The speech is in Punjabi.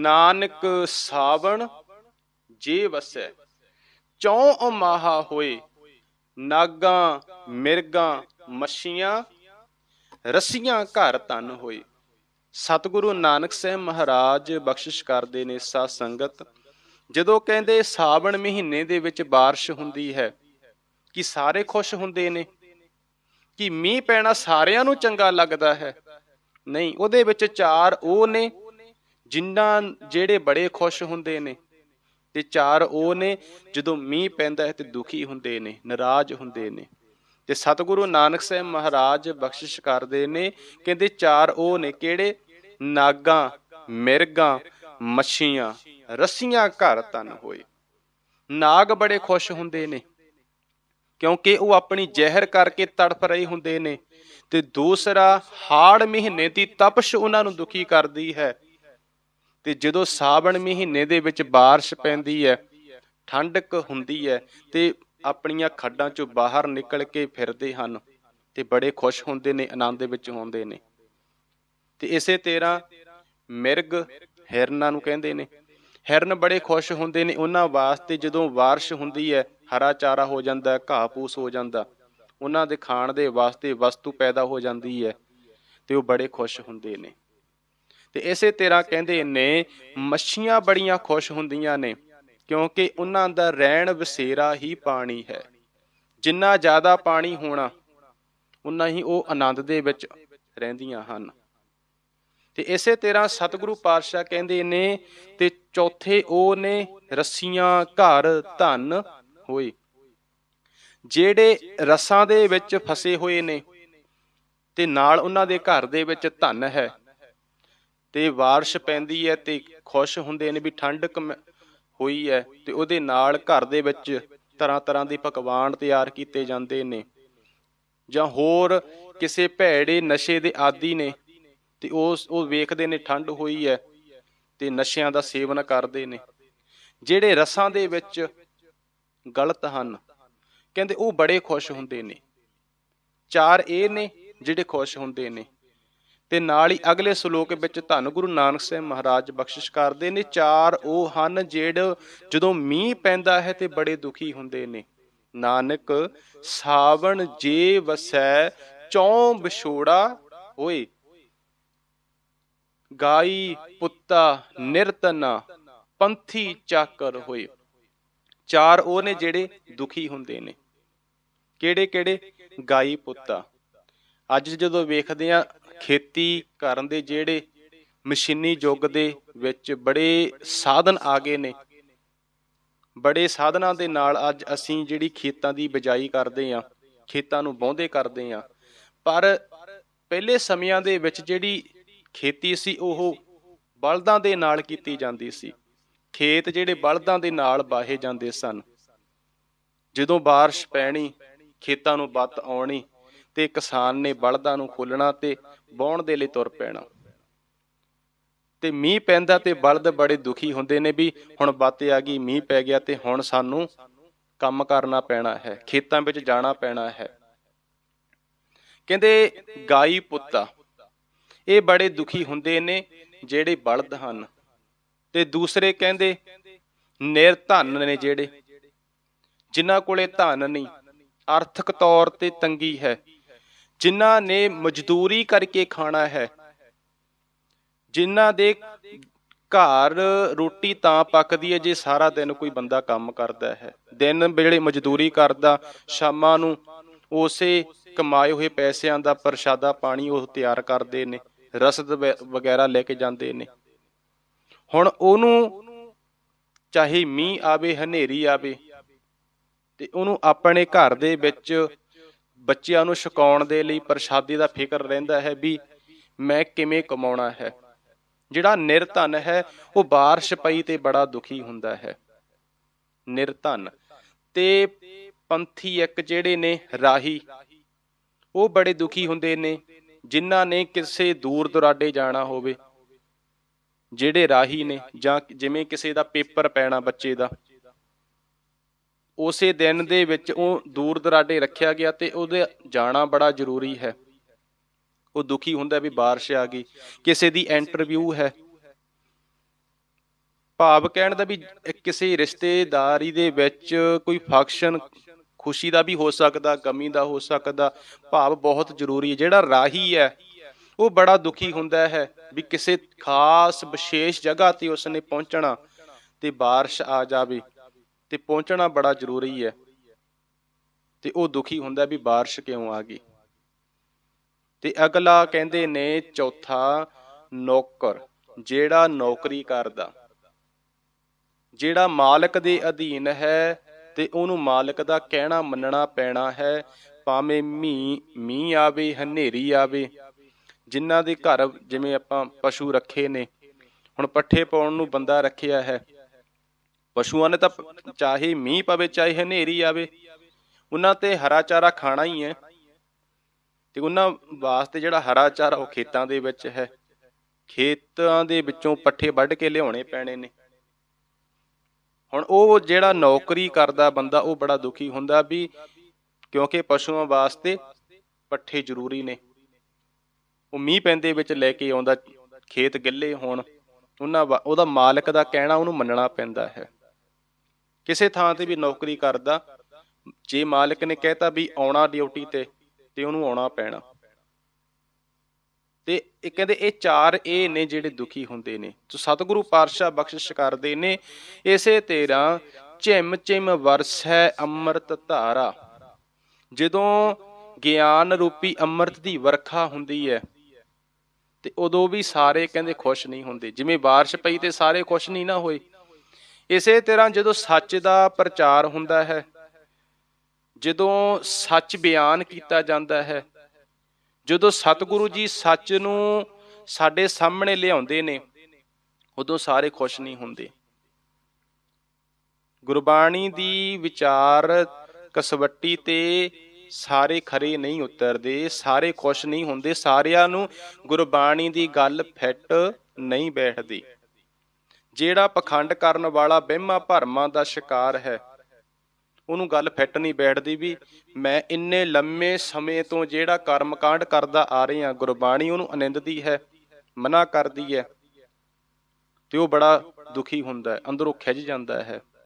ਨਾਨਕ ਸਾਵਣ ਜੇ ਵਸੈ ਚੌ ਮਾਹਾ ਹੋਏ ਨਾਗਾਂ ਮਿਰਗਾਂ ਮੱਛੀਆਂ ਰਸੀਆਂ ਘਰ ਤਨ ਹੋਏ ਸਤਿਗੁਰੂ ਨਾਨਕ ਸਾਹਿਬ ਮਹਾਰਾਜ ਬਖਸ਼ਿਸ਼ ਕਰਦੇ ਨੇ ਸਾ ਸੰਗਤ ਜਦੋਂ ਕਹਿੰਦੇ ਸਾਵਣ ਮਹੀਨੇ ਦੇ ਵਿੱਚ بارش ਹੁੰਦੀ ਹੈ ਕਿ ਸਾਰੇ ਖੁਸ਼ ਹੁੰਦੇ ਨੇ ਕਿ ਮੀਂਹ ਪੈਣਾ ਸਾਰਿਆਂ ਨੂੰ ਚੰਗਾ ਲੱਗਦਾ ਹੈ ਨਹੀਂ ਉਹਦੇ ਵਿੱਚ ਚਾਰ ਉਹ ਨੇ ਜਿਨ੍ਹਾਂ ਜਿਹੜੇ ਬੜੇ ਖੁਸ਼ ਹੁੰਦੇ ਨੇ ਤੇ ਚਾਰ ਉਹ ਨੇ, ਜਦੋਂ ਮੀਂਹ ਪੈਂਦਾ ਹੈ ਤੇ ਦੁਖੀ ਹੁੰਦੇ ਨੇ, ਨਾਰਾਜ਼ ਹੁੰਦੇ ਨੇ। ਤੇ ਸਤਿਗੁਰੂ ਨਾਨਕ ਸਾਹਿਬ ਮਹਾਰਾਜ ਬਖਸ਼ਿਸ਼ ਕਰਦੇ ਨੇ, ਕਹਿੰਦੇ ਚਾਰ ਉਹ ਨੇ ਕਿਹੜੇ? ਨਾਗਾਂ, ਮਿਰਗਾਂ, ਮੱਛੀਆਂ, ਰੱਸੀਆਂ ਘਰ ਤਨ ਹੋਏ। ਨਾਗ ਬੜੇ ਖੁਸ਼ ਹੁੰਦੇ ਨੇ, ਕਿਉਂਕਿ ਉਹ ਆਪਣੀ ਜ਼ਹਿਰ ਕਰਕੇ ਤੜਫ ਰਹੇ ਹੁੰਦੇ ਨੇ। ਤੇ ਦੂਸਰਾ, ਹਾੜ ਮਹੀਨੇ ਦੀ ਤਪਸ਼ ਉਹਨਾਂ ਨੂੰ ਦੁਖੀ ਕਰਦੀ ਹੈ। ਤੇ ਜਦੋਂ ਸਾਵਣ ਮਹੀਨੇ ਦੇ ਵਿੱਚ بارش ਪੈਂਦੀ ਹੈ ਠੰਡਕ ਹੁੰਦੀ ਹੈ ਤੇ ਆਪਣੀਆਂ ਖੱਡਾਂ ਚੋਂ ਬਾਹਰ ਨਿਕਲ ਕੇ ਫਿਰਦੇ ਹਨ ਤੇ ਬੜੇ ਖੁਸ਼ ਹੁੰਦੇ ਨੇ ਆਨੰਦ ਦੇ ਵਿੱਚ ਹੁੰਦੇ ਨੇ ਤੇ ਇਸੇ ਤਰ੍ਹਾਂ ਮਿਰਗ ਹਿਰਨਾਂ ਨੂੰ ਕਹਿੰਦੇ ਨੇ ਹਿਰਨ ਬੜੇ ਖੁਸ਼ ਹੁੰਦੇ ਨੇ ਉਹਨਾਂ ਵਾਸਤੇ ਜਦੋਂ ਬਾਰਿਸ਼ ਹੁੰਦੀ ਹੈ ਹਰਾ ਚਾਰਾ ਹੋ ਜਾਂਦਾ ਘਾਹ ਪੂਸ ਹੋ ਜਾਂਦਾ ਉਹਨਾਂ ਦੇ ਖਾਣ ਦੇ ਵਾਸਤੇ ਵਸਤੂ ਪੈਦਾ ਹੋ ਜਾਂਦੀ ਹੈ ਤੇ ਉਹ ਬੜੇ ਖੁਸ਼ ਹੁੰਦੇ ਨੇ ਤੇ ਇਸੇ ਤਰ੍ਹਾਂ ਕਹਿੰਦੇ ਨੇ, ਮੱਛੀਆਂ ਬੜੀਆਂ ਖੁਸ਼ ਹੁੰਦੀਆਂ ਨੇ, ਕਿਉਂਕਿ ਉਹਨਾਂ ਦਾ ਰਹਿਣ ਵਸੇਰਾ ਹੀ ਪਾਣੀ ਹੈ। ਜਿੰਨਾ ਜ਼ਿਆਦਾ ਪਾਣੀ ਹੋਣਾ, ਉਨਾ ਹੀ ਉਹ ਆਨੰਦ ਦੇ ਵਿੱਚ ਰਹਿੰਦੀਆਂ ਹਨ। ਤੇ ਇਸੇ ਤਰ੍ਹਾਂ ਸਤਿਗੁਰੂ ਪਾਤਸ਼ਾਹ ਕਹਿੰਦੇ ਨੇ, ਤੇ ਚੌਥੇ ਉਹ ਨੇ ਰੱਸੀਆਂ, ਘਰ, ਧਨ ਹੋਏ। ਜਿਹੜੇ ਰਸਾਂ ਦੇ ਵਿੱਚ ਫਸੇ ਹੋਏ ਨੇ, ਤੇ ਨਾਲ ਉਹਨਾਂ ਦੇ ਘਰ ਦੇ ਵਿੱਚ ਧਨ ਹੈ। ਤੇ ਬਾਰਿਸ਼ ਪੈਂਦੀ ਹੈ ਤੇ ਖੁਸ਼ ਹੁੰਦੇ ਨੇ ਵੀ ਠੰਡਕ ਮ- ਹੋਈ ਹੈ ਤੇ ਉਹਦੇ ਨਾਲ ਘਰ ਦੇ ਵਿੱਚ ਤਰ੍ਹਾਂ ਤਰ੍ਹਾਂ ਦੇ ਪਕਵਾਨ ਤਿਆਰ ਕੀਤੇ ਜਾਂਦੇ ਨੇ। ਜਾਂ ਹੋਰ ਕਿਸੇ ਭੈੜੇ ਨਸ਼ੇ ਦੇ ਆਦੀ ਨੇ ਤੇ ਉਹ ਉਹ ਵੇਖਦੇ ਨੇ ਠੰਡ ਹੋਈ ਹੈ ਤੇ ਨਸ਼ਿਆਂ ਦਾ ਸੇਵਨ ਕਰਦੇ ਨੇ। ਜਿਹੜੇ ਰਸਾਂ ਦੇ ਵਿੱਚ ਗਲਤ ਹਨ, ਕਹਿੰਦੇ ਉਹ ਬੜੇ ਖੁਸ਼ ਹੁੰਦੇ ਨੇ। ਚਾਰ ਇਹ ਨੇ ਜਿਹੜੇ ਖੁਸ਼ ਹੁੰਦੇ ਨੇ। ਤੇ ਨਾਲ ਹੀ ਅਗਲੇ ਸ਼ਲੋਕ ਵਿੱਚ ਧੰਨ ਗੁਰੂ ਨਾਨਕ ਸਾਹਿਬ ਮਹਾਰਾਜ ਬਖਸ਼ਿਸ਼ ਕਰਦੇ ਨੇ, ਚਾਰ ਉਹ ਹਨ ਜਿਹੜੇ ਜਦੋਂ ਮੀਂਹ ਪੈਂਦਾ ਹੈ ਤੇ ਬੜੇ ਦੁਖੀ ਹੁੰਦੇ ਨੇ। ਨਾਨਕ, ਸਾਵਣ ਜੇ ਵਸੈ, ਚੌਂ ਵਿਛੋੜਾ ਹੋਏ ਗਾਈ ਪੁੱਤਾ ਨਿਰਤਨਾ, ਪੰਥੀ ਚਾਕਰ ਹੋਏ। ਚਾਰ ਉਹ ਨੇ ਜਿਹੜੇ ਦੁਖੀ ਹੁੰਦੇ ਨੇ। ਕਿਹੜੇ ਕਿਹੜੇ ਗਾਈ ਪੁੱਤਾ। ਅੱਜ ਜਦੋਂ ਵੇਖਦੇ ਆ ਖੇਤੀ ਕਰਨ ਦੇ ਜਿਹੜੇ ਮਸ਼ੀਨੀ ਯੁੱਗ ਦੇ ਵਿੱਚ ਬੜੇ ਸਾਧਨ ਆ ਗਏ ਨੇ। ਬੜੇ ਸਾਧਨਾਂ ਦੇ ਨਾਲ ਅੱਜ ਅਸੀਂ ਜਿਹੜੀ ਖੇਤਾਂ ਦੀ ਬਿਜਾਈ ਕਰਦੇ ਆ ਖੇਤਾਂ ਨੂੰ ਵਾਹੁੰਦੇ ਕਰਦੇ ਆ ਪਰ ਪਹਿਲੇ ਸਮਿਆਂ ਦੇ ਵਿੱਚ ਜਿਹੜੀ ਖੇਤੀ ਸੀ, ਉਹ ਬਲਦਾਂ ਦੇ ਨਾਲ ਕੀਤੀ ਜਾਂਦੀ ਸੀ। ਖੇਤ ਜਿਹੜੇ ਬਲਦਾਂ ਦੇ ਨਾਲ ਬਾਹੇ ਜਾਂਦੇ ਸਨ। ਜਦੋਂ ਬਾਰਿਸ਼ ਪੈਣੀ, ਖੇਤਾਂ ਨੂੰ ਬੱਤ ਆਉਣੀ ਤੇ ਕਿਸਾਨ ਨੇ ਬਲਦਾਂ ਨੂੰ ਖੋਲਣਾ ਤੇ ਵਾਹੁਣ ਦੇ ਲਈ ਤੁਰ ਪੈਣਾ। ਤੇ ਮੀਂਹ ਪੈਂਦਾ ਤੇ ਬਲਦ ਬੜੇ ਦੁਖੀ ਹੁੰਦੇ ਨੇ ਵੀ ਹੁਣ ਬਾਤ ਆ ਗਈ, ਮੀਂਹ ਪੈ ਗਿਆ ਤੇ ਹੁਣ ਸਾਨੂੰ ਕੰਮ ਕਰਨਾ ਪੈਣਾ ਹੈ, ਖੇਤਾਂ ਵਿੱਚ ਜਾਣਾ ਪੈਣਾ ਹੈ। ਕਹਿੰਦੇ ਗਾਈ ਪੁੱਤਾ, ਇਹ ਬੜੇ ਦੁਖੀ ਹੁੰਦੇ ਨੇ ਜਿਹੜੇ ਬਲਦ ਹਨ। ਤੇ ਦੂਸਰੇ ਕਹਿੰਦੇ ਨਿਰਧਨ ਨੇ ਜਿਹੜੇ, ਜਿਨ੍ਹਾਂ ਕੋਲੇ ਧਨ ਨਹੀਂ ਆਰਥਿਕ ਤੌਰ ਤੇ ਤੰਗੀ ਹੈ। ਜਿਨ੍ਹਾਂ ਨੇ ਮਜ਼ਦੂਰੀ ਕਰਕੇ ਖਾਣਾ ਹੈ। ਜਿਨ੍ਹਾਂ ਦੇ ਘਰ ਰੋਟੀ ਤਾਂ ਪੱਕਦੀ ਹੈ, ਜੇ ਸਾਰਾ ਦਿਨ ਕੋਈ ਬੰਦਾ ਕੰਮ ਕਰਦਾ ਹੈ। ਦਿਨ ਵੇਲੇ ਮਜ਼ਦੂਰੀ ਕਰਦਾ, ਸ਼ਾਮਾਂ ਨੂੰ ਉਸੇ ਕਮਾਏ ਹੋਏ ਪੈਸਿਆਂ ਦਾ ਪ੍ਰਸ਼ਾਦਾ ਪਾਣੀ ਉਹ ਤਿਆਰ ਕਰਦੇ ਨੇ, ਰਸਦ ਵ- ਵਗੈਰਾ ਲੈ ਕੇ ਜਾਂਦੇ ਨੇ। ਹੁਣ ਉਹਨੂੰ ਚਾਹੇ ਮੀਂਹ ਆਵੇ, ਹਨੇਰੀ ਆਵੇ, ਤੇ ਉਹਨੂੰ ਆਪਣੇ ਘਰ ਦੇ ਵਿੱਚ ਬੱਚਿਆਂ ਨੂੰ ਛਕਾਉਣ ਦੇ ਲਈ ਪ੍ਰਸ਼ਾਦੀ ਦਾ ਫਿਕਰ ਰਹਿੰਦਾ ਹੈ ਵੀ ਮੈਂ ਕਿਵੇਂ ਕਮਾਉਣਾ ਹੈ। ਜਿਹੜਾ ਨਿਰਧਨ ਹੈ, ਉਹ ਬਾਰਿਸ਼ ਪਈ ਤੇ ਬੜਾ ਦੁਖੀ ਹੁੰਦਾ ਹੈ। ਨਿਰਧਨ ਤੇ ਪੰਥੀ ਇੱਕ ਜਿਹੜੇ ਨੇ ਰਾਹੀ, ਉਹ ਬੜੇ ਦੁਖੀ ਹੁੰਦੇ ਨੇ, ਜਿਨ੍ਹਾਂ ਨੇ ਕਿਸੇ ਦੂਰ ਦੁਰਾਡੇ ਜਾਣਾ ਹੋਵੇ। ਜਿਹੜੇ ਰਾਹੀ ਨੇ ਜਾਂ ਜਿਵੇਂ ਕਿਸੇ ਦਾ ਪੇਪਰ ਪੈਣਾ ਬੱਚੇ ਦਾ ਉਸੇ ਦਿਨ ਦੇ ਵਿੱਚ ਉਹ ਦੂਰ ਦਰਾਡੇ ਰੱਖਿਆ ਗਿਆ ਤੇ ਉਹਦੇ ਜਾਣਾ ਬੜਾ ਜ਼ਰੂਰੀ ਹੈ ਉਹ ਦੁਖੀ ਹੁੰਦਾ ਵੀ ਬਾਰਿਸ਼ ਆ ਗਈ ਕਿਸੇ ਦੀ ਇੰਟਰਵਿਊ ਹੈ ਭਾਵ ਕਹਿਣ ਦਾ ਵੀ ਕਿਸੇ ਰਿਸ਼ਤੇਦਾਰੀ ਦੇ ਵਿੱਚ ਕੋਈ ਫੰਕਸ਼ਨ ਖੁਸ਼ੀ ਦਾ ਵੀ ਹੋ ਸਕਦਾ ਗਮੀ ਦਾ ਹੋ ਸਕਦਾ ਭਾਵ ਬਹੁਤ ਜ਼ਰੂਰੀ ਹੈ ਜਿਹੜਾ ਰਾਹੀ ਹੈ ਉਹ ਬੜਾ ਦੁਖੀ ਹੁੰਦਾ ਹੈ ਵੀ ਕਿਸੇ ਖਾਸ ਵਿਸ਼ੇਸ਼ ਜਗ੍ਹਾ ਤੇ ਉਸਨੇ ਪਹੁੰਚਣਾ ਤੇ بارش ਆ ਜਾਵੇ ਤੇ ਪਹੁੰਚਣਾ ਬੜਾ ਜ਼ਰੂਰੀ ਹੈ। ਤੇ ਉਹ ਦੁਖੀ ਹੁੰਦਾ ਵੀ ਬਾਰਿਸ਼ ਕਿਉਂ ਆ ਗਈ? ਤੇ ਅਗਲਾ ਕਹਿੰਦੇ ਨੇ, ਚੌਥਾ ਨੌਕਰ, ਜਿਹੜਾ ਨੌਕਰੀ ਕਰਦਾ। ਜਿਹੜਾ ਮਾਲਕ ਦੇ ਅਧੀਨ ਹੈ ਤੇ ਉਹਨੂੰ ਮਾਲਕ ਦਾ ਕਹਿਣਾ ਮੰਨਣਾ ਪੈਣਾ ਹੈ, ਭਾਵੇਂ ਮੀਂਹ ਮੀਂਹ ਆਵੇ, ਹਨੇਰੀ ਆਵੇ। ਜਿਨ੍ਹਾਂ ਦੇ ਘਰ ਜਿਵੇਂ ਆਪਾਂ ਪਸ਼ੂ ਰੱਖੇ ਨੇ, ਹੁਣ ਪੱਠੇ ਪਾਉਣ ਨੂੰ ਬੰਦਾ ਰੱਖਿਆ ਹੈ। ਪਸ਼ੂਆਂ ਨੇ ਤਾਂ ਚਾਹੇ ਮੀਂਹ ਪਵੇ, ਚਾਹੇ ਹਨੇਰੀ ਆਵੇ, ਉਹਨਾਂ ਤੇ ਹਰਾ ਚਾਰਾ ਖਾਣਾ ਹੀ ਹੈ। ਤੇ ਉਹਨਾਂ ਵਾਸਤੇ ਜਿਹੜਾ ਹਰਾ ਚਾਰਾ ਉਹ ਖੇਤਾਂ ਦੇ ਵਿੱਚ ਹੈ। ਖੇਤਾਂ ਦੇ ਵਿੱਚੋਂ ਪੱਠੇ ਵੱਢ ਕੇ ਲਿਆਉਣੇ ਪੈਣੇ ਨੇ। ਹੁਣ ਉਹ ਜਿਹੜਾ ਨੌਕਰੀ ਕਰਦਾ ਬੰਦਾ, ਉਹ ਬੜਾ ਦੁਖੀ ਹੁੰਦਾ ਵੀ ਕਿਉਂਕਿ ਪਸ਼ੂਆਂ ਵਾਸਤੇ ਪੱਠੇ ਜ਼ਰੂਰੀ ਨੇ। ਉਹ ਮੀਂਹ ਪੈਂਦੇ ਵਿੱਚ ਲੈ ਕੇ ਆਉਂਦਾ, ਖੇਤ ਗਿੱਲੇ ਹੋਣ, ਉਹਨਾਂ ਵਾ- ਉਹਦਾ ਮਾਲਕ ਦਾ ਕਹਿਣਾ ਉਹਨੂੰ ਮੰਨਣਾ ਪੈਂਦਾ ਹੈ। ਕਿਸੇ ਥਾਂ ਤੇ ਵੀ ਨੌਕਰੀ ਕਰਦਾ, ਜੇ ਮਾਲਕ ਨੇ ਕਹਿਤਾ ਵੀ ਆਉਣਾ ਡਿਊਟੀ ਤੇ ਤੇ ਉਹਨੂੰ ਆਉਣਾ ਪੈਣਾ। ਤੇ ਇਹ ਕਹਿੰਦੇ ਇਹ ਚਾਰ ਇਹ ਨੇ ਜਿਹੜੇ ਦੁਖੀ ਹੁੰਦੇ ਨੇ। ਸੋ ਸਤਿਗੁਰੂ ਪਾਤਸ਼ਾਹ ਬਖਸ਼ਿਸ਼ ਕਰਦੇ ਨੇ, ਇਸੇ ਤੇਰਾ ਝਿਮ ਝਿਮ ਵਰਸੈ ਅੰਮ੍ਰਿਤ ਧਾਰਾ। ਜਦੋਂ ਗਿਆਨ ਰੂਪੀ ਅੰਮ੍ਰਿਤ ਦੀ ਵਰਖਾ ਹੁੰਦੀ ਹੈ, ਤੇ ਉਦੋਂ ਵੀ ਸਾਰੇ ਕਹਿੰਦੇ ਖੁਸ਼ ਨਹੀਂ ਹੁੰਦੇ। ਜਿਵੇਂ ਬਾਰਿਸ਼ ਪਈ ਤੇ ਸਾਰੇ ਖੁਸ਼ ਨਹੀਂ ਨਾ ਹੋਏ। ਇਸੇ ਤਰ੍ਹਾਂ ਜਦੋਂ ਸੱਚ ਦਾ ਪ੍ਰਚਾਰ ਹੁੰਦਾ ਹੈ, ਜਦੋਂ ਸੱਚ ਬਿਆਨ ਕੀਤਾ ਜਾਂਦਾ ਹੈ, ਜਦੋਂ ਸਤਿਗੁਰੂ ਜੀ ਸੱਚ ਨੂੰ ਸਾਡੇ ਸਾਹਮਣੇ ਲਿਆਉਂਦੇ ਨੇ, ਉਦੋਂ ਸਾਰੇ ਖੁਸ਼ ਨਹੀਂ ਹੁੰਦੇ। ਗੁਰਬਾਣੀ ਦੀ ਵਿਚਾਰ ਕਸਵੱਟੀ ਤੇ ਸਾਰੇ ਖਰੇ ਨਹੀਂ ਉਤਰਦੇ, ਸਾਰੇ ਖੁਸ਼ ਨਹੀਂ ਹੁੰਦੇ, ਸਾਰਿਆਂ ਨੂੰ ਗੁਰਬਾਣੀ ਦੀ ਗੱਲ ਫਿੱਟ ਨਹੀਂ ਬੈਠਦੀ। ਜਿਹੜਾ ਪਖੰਡ ਕਰਨ ਵਾਲਾ ਵਹਿਮਾਂ ਭਰਮਾਂ ਦਾ ਸ਼ਿਕਾਰ ਹੈ। ਉਹਨੂੰ ਗੱਲ ਫਿੱਟ ਨਹੀਂ ਬੈਠਦੀ ਵੀ ਮੈਂ ਇੰਨੇ ਲੰਮੇ ਸਮੇਂ ਤੋਂ ਜਿਹੜਾ ਕਰਮਕਾਂਡ ਕਰਦਾ ਆ ਰਿਹਾ, ਗੁਰਬਾਣੀ ਉਹਨੂੰ ਆਨੰਦਦੀ ਹੈ, ਮਨਾ ਕਰਦੀ ਹੈ ਤੇ ਉਹ ਬੜਾ ਦੁਖੀ ਹੁੰਦਾ ਹੈ, ਅੰਦਰੋਂ ਖਿੱਚ ਜਾਂਦਾ ਹੈ।